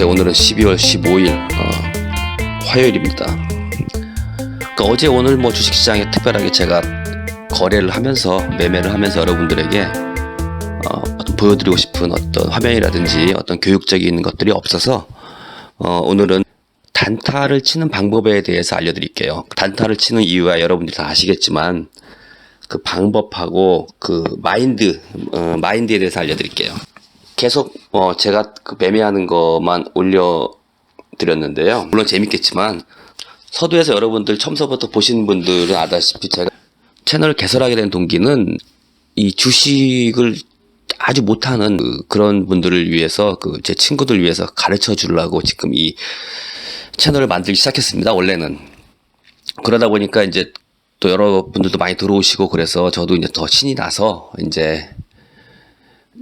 안녕하세요. 오늘은 12월 15일 어, 화요일입니다. 그러니까 어제 오늘 뭐 주식시장에 특별하게 제가 거래를 하면서 매매를 하면서 여러분들에게 어, 보여드리고 싶은 어떤 화면이라든지 어떤 교육적인 것들이 없어서 어, 오늘은 단타를 치는 방법에 대해서 알려드릴게요. 단타를 치는 이유야 여러분들이 다 아시겠지만 그 방법하고 그 마인드 어, 마인드에 대해서 알려드릴게요. 계속 어 제가 그 매매하는 것만 올려 드렸는데요. 물론 재밌겠지만 서두에서 여러분들 처음서부터 보시는 분들은 아다시피 제가 채널을 개설하게 된 동기는 이 주식을 아주 못하는 그 그런 분들을 위해서 그 제 친구들 위해서 가르쳐 주려고 지금 이 채널을 만들기 시작했습니다. 원래는 그러다 보니까 이제 또 여러분들도 많이 들어오시고 그래서 저도 이제 더 신이 나서 이제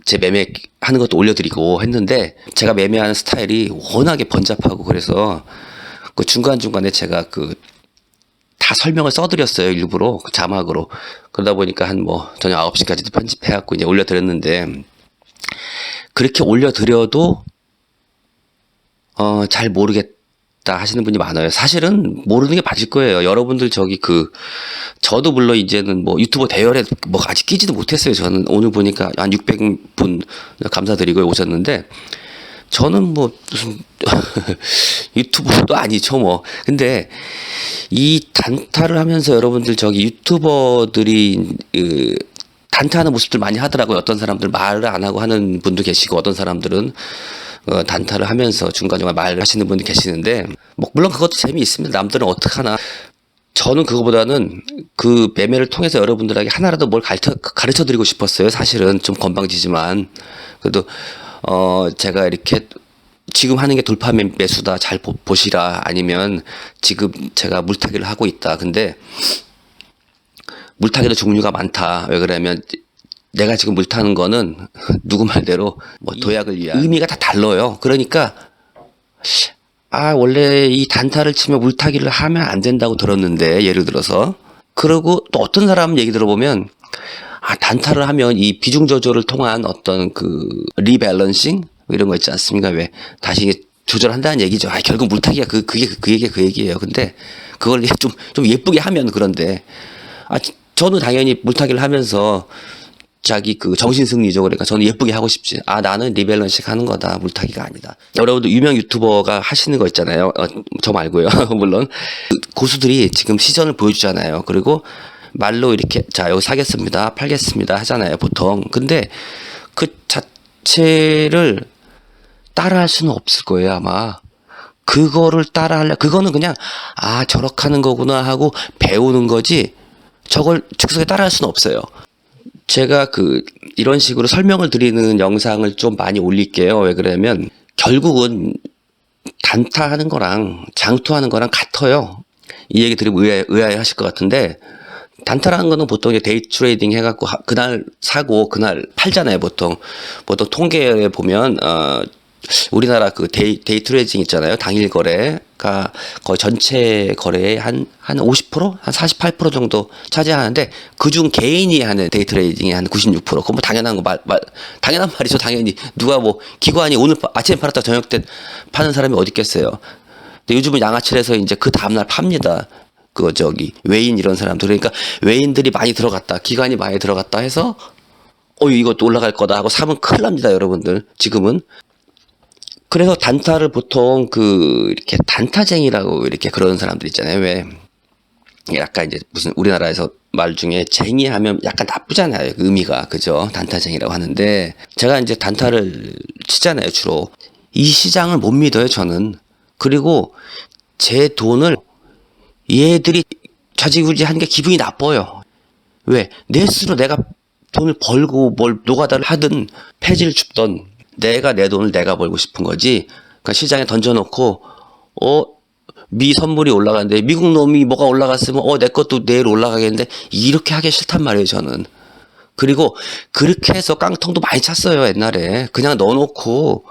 제 매매하는 것도 올려드리고 했는데 제가 매매하는 스타일이 워낙에 번잡하고 그래서 그 중간중간에 제가 그 다 설명을 써드렸어요 일부러 그 자막으로. 그러다 보니까 한 뭐 저녁 9시까지도 편집해갖고 이제 올려드렸는데 그렇게 올려드려도 어 잘 모르겠다 하시는 분이 많아요 사실은 모르는 게 맞을 거예요 여러분들 저기 그 저도 물론 이제는 뭐 유튜버 대열에 뭐 아직 끼지도 못했어요. 저는 오늘 보니까 한 600분 감사드리고 오셨는데 저는 뭐 무슨 유튜버도 아니죠 뭐. 근데 이 단타를 하면서 여러분들 저기 유튜버들이 그 단타하는 모습들 많이 하더라고요. 어떤 사람들 말을 안 하고 하는 분도 계시고 어떤 사람들은 어, 단타를 하면서 중간중간 말을 하시는 분이 계시는데 뭐 물론 그것도 재미있습니다. 남들은 어떡하나 저는 그거보다는 그 매매를 통해서 여러분들에게 하나라도 뭘 가르쳐, 가르쳐 드리고 싶었어요. 사실은 좀 건방지지만. 그래도, 어, 제가 이렇게 지금 하는 게 돌파 매- 매수다. 잘 보, 보시라. 아니면 지금 제가 물타기를 하고 있다. 근데 물타기도 종류가 많다. 왜 그러냐면 내가 지금 물타는 거는 누구 말대로 뭐 도약을 위한 의미가 다 달라요. 그러니까 아, 원래 이 단타를 치면 물타기를 하면 안 된다고 들었는데, 예를 들어서. 그리고 또 어떤 사람 얘기 들어보면, 아, 단타를 하면 이 비중 조절을 통한 어떤 그 리밸런싱? 이런 거 있지 않습니까? 왜 다시 조절한다는 얘기죠. 아, 결국 물타기가 그, 그게, 그 얘기가 그 얘기예요. 근데 그걸 좀, 좀 예쁘게 하면 그런데, 아, 저는 당연히 물타기를 하면서 자기 그 정신승리죠. 그러니까 저는 예쁘게 하고 싶지. 아, 나는 리밸런식 하는 거다. 물타기가 아니다. 여러분들 유명 유튜버가 하시는 거 있잖아요. 어, 저 말고요. 물론. 그 고수들이 지금 시전을 보여주잖아요. 그리고 말로 이렇게, 자, 여기 사겠습니다. 팔겠습니다. 하잖아요. 보통. 근데 그 자체를 따라 할 수는 없을 거예요. 아마. 그거를 따라 하려, 그거는 그냥, 아, 저렇게 하는 거구나 하고 배우는 거지, 저걸 즉석에 따라 할 수는 없어요. 제가 그 이런 식으로 설명을 드리는 영상을 좀 많이 올릴게요. 왜 그러냐면 결국은 단타하는 거랑 장투하는 거랑 같아요. 이 얘기 들으면 의아해, 의아해 하실 것 같은데 단타라는 거는 보통 이제 데이 트레이딩 해갖고 하- 그날 사고 그날 팔잖아요. 보통 보통 통계에 보면 어 우리나라 그 데이, 데이 트레이딩 있잖아요. 당일 거래가 거의 전체 거래의 한, 한 50%? 한 48% 정도 차지하는데 그중 개인이 하는 데이 트레이딩이 한 96%. 그건 뭐 당연한 거 말, 말, 당연한 말이죠. 당연히. 누가 뭐 기관이 오늘 바- 아침에 팔았다 저녁 때 파는 사람이 어디 있겠어요. 근데 요즘은 양아치에서 이제 그 다음날 팝니다. 그 저기 외인 이런 사람들 그러니까 외인들이 많이 들어갔다 기관이 많이 들어갔다 해서 어 이것도 올라갈 거다 하고 사면 큰일 납니다 여러분들 지금은 그래서 단타를 보통 그 이렇게 단타쟁이라고 이렇게 그러는 사람들 있잖아요. 왜 약간 이제 무슨 우리나라에서 말 중에 쟁이 하면 약간 나쁘잖아요. 그 의미가 그죠? 단타쟁이라고 하는데 제가 이제 단타를 치잖아요. 주로 이 시장을 못 믿어요. 저는 그리고 제 돈을 얘들이 좌지우지하는 게 기분이 나빠요. 왜? 내 스스로 내가 돈을 벌고 뭘 노가다를 하든 폐지를 줍던 내가 내 돈을 내가 벌고 싶은 거지. 그러니까 시장에 던져놓고 어. 미 선물이 올라가는데 미국 놈이 뭐가 올라갔으면 어 내 것도 내일 올라가겠는데 이렇게 하기 싫단 말이에요 저는. 그리고 그렇게 해서 깡통도 많이 찼어요 옛날에. 그냥 넣어놓고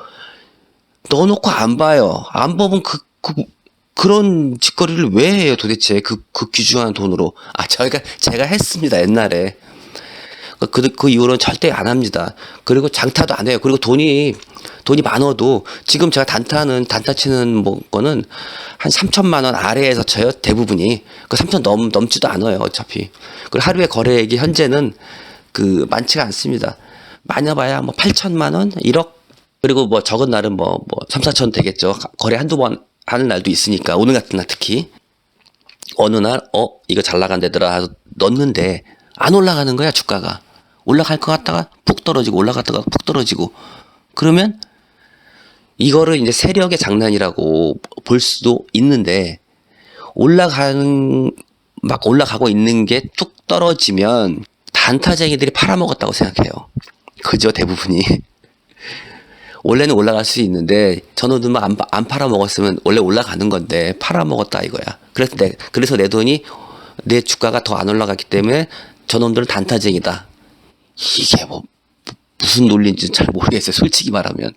넣어놓고 안 봐요. 안 보면 그, 그 그런 짓거리를 왜 해요 도대체? 그, 그 귀중한 돈으로. 아 저희가 제가 했습니다 옛날에 그, 그, 그 이후로는 절대 안 합니다. 그리고 장타도 안 해요. 그리고 돈이, 돈이 많아도 지금 제가 단타는 단타 치는 뭐 거는 한 3천만 원 아래에서 쳐요 대부분이. 그 3천 넘 넘지도 않아요 어차피. 그리고 하루에 거래액이 현재는 그 많지가 않습니다. 많아봐야 뭐 8천만 원? 1억? 그리고 뭐 적은 날은 뭐 뭐 3, 4천 되겠죠. 거래 한두 번 하는 날도 있으니까 오늘 같은 날 특히. 어느 날 어 이거 잘 나간다더라 넣었는데 안 올라가는 거야 주가가 올라갈 것 같다가 푹 떨어지고 올라갔다가 푹 떨어지고 그러면 이거를 이제 세력의 장난이라고 볼 수도 있는데 올라가는 막 올라가고 있는 게 뚝 떨어지면 단타쟁이들이 팔아먹었다고 생각해요. 그죠 대부분이. 원래는 올라갈 수 있는데 저놈들만 안, 파- 안 팔아먹었으면 원래 올라가는 건데 팔아먹었다 이거야. 그래서 내, 그래서 내 돈이 내 주가가 더 안 올라갔기 때문에 저놈들은 단타쟁이다. 이게 뭐 무슨 논리인지 잘 모르겠어요. 솔직히 말하면.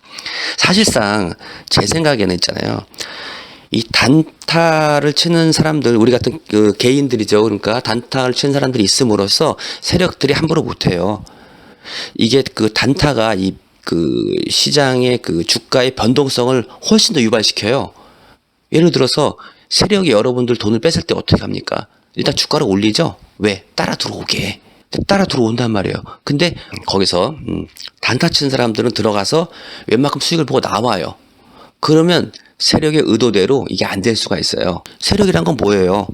사실상 제 생각에는 있잖아요. 이 단타를 치는 사람들, 우리 같은 그 개인들이죠. 그러니까 단타를 치는 사람들이 있음으로써 세력들이 함부로 못해요. 이게 그 단타가 이 그 시장의 그 주가의 변동성을 훨씬 더 유발시켜요. 예를 들어서 세력이 여러분들 돈을 뺏을 때 어떻게 합니까? 일단 주가를 올리죠. 왜? 따라 들어오게. 따라 들어온단 말이에요. 근데 거기서 음, 단타 치는 사람들은 들어가서 웬만큼 수익을 보고 나와요. 그러면 세력의 의도대로 이게 안 될 수가 있어요. 세력이란 건 뭐예요?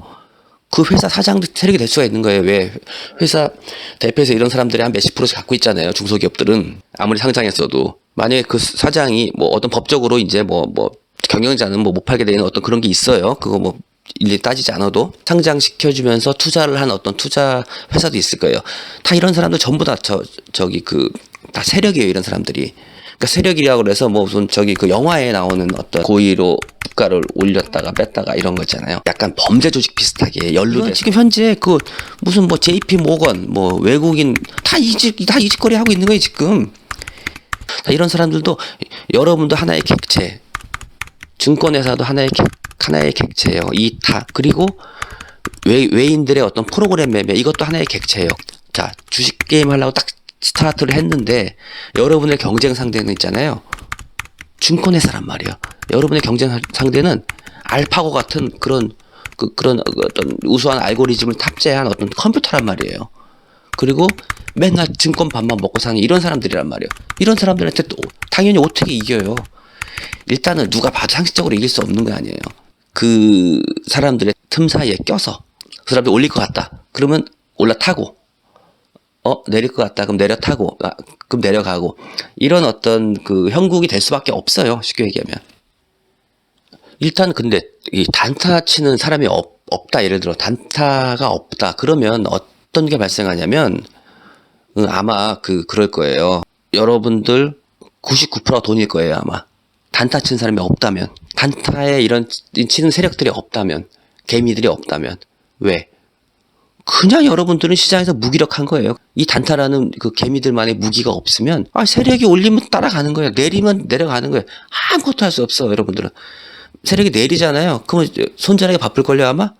그 회사 사장도 세력이 될 수가 있는 거예요. 왜? 회사 대표에서 이런 사람들이 한 몇십 프로씩 갖고 있잖아요. 중소기업들은. 아무리 상장했어도. 만약에 그 사장이 뭐 어떤 법적으로 이제 뭐, 뭐, 경영자는 뭐 못 팔게 되는 어떤 그런 게 있어요. 그거 뭐 일일이 따지지 않아도 상장시켜주면서 투자를 한 어떤 투자 회사도 있을 거예요. 다 이런 사람들 전부 다 저, 저기 그, 다 세력이에요. 이런 사람들이. 그러니까 세력이라고 그래서 뭐 무슨 저기 그 영화에 나오는 어떤 고의로 주가를 올렸다가 뺐다가 이런 거 있잖아요. 약간 범죄 조직 비슷하게 연루돼. 지금 현재 그 무슨 뭐 JP 모건 뭐 외국인 다 이직 다 이직거리 하고 있는 거예요 지금. 자, 이런 사람들도 여러분도 하나의 객체, 증권회사도 하나의 객, 하나의 객체예요. 이 다 그리고 외, 외인들의 어떤 프로그램 매매 이것도 하나의 객체예요. 자 주식 게임 하려고 딱 스타트를 했는데 여러분의 경쟁 상대는 있잖아요. 증권회사란 말이에요. 여러분의 경쟁 상대는 알파고 같은 그런 그, 그런 어떤 우수한 알고리즘을 탑재한 어떤 컴퓨터란 말이에요. 그리고 맨날 증권 밥만 먹고 사는 이런 사람들이란 말이에요. 이런 사람들한테 또 당연히 어떻게 이겨요? 일단은 누가 봐도 상식적으로 이길 수 없는 거 아니에요. 그 사람들의 틈 사이에 껴서 그 사람들 올릴 것 같다. 그러면 올라타고 어 내릴 것 같다. 그럼 내려 타고 아, 그럼 내려가고 이런 어떤 그 형국이 될 수밖에 없어요. 쉽게 얘기하면 일단 근데 이 단타 치는 사람이 없, 없다. 예를 들어 단타가 없다. 그러면 어떤 게 발생하냐면 음, 아마 그 그럴 거예요. 여러분들 99%가 돈일 거예요 아마. 단타 치는 사람이 없다면 단타에 이런 치는 세력들이 없다면 개미들이 없다면 왜? 그냥 여러분들은 시장에서 무기력한 거예요. 이 단타라는 그 개미들만의 무기가 없으면 아 세력이 올리면 따라가는 거예요. 내리면 내려가는 거예요. 아무것도 할 수 없어 여러분들은. 세력이 내리잖아요. 그러면 이제 손자락에 바쁠 걸요 아마?